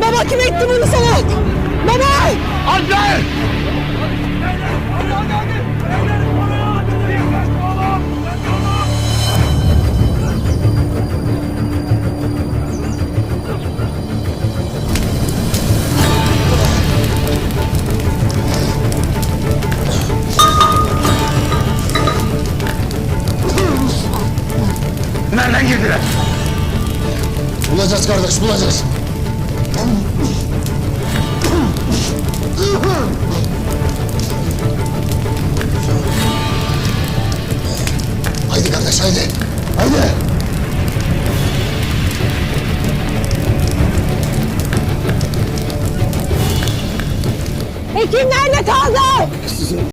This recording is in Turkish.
Baba kim etti bunu sana? Baba! Anne! Nereden girdiler? Bulacağız kardeş, bulacağız. Haydi kardeş, haydi. Haydi. Ekin nerede kaldı? Size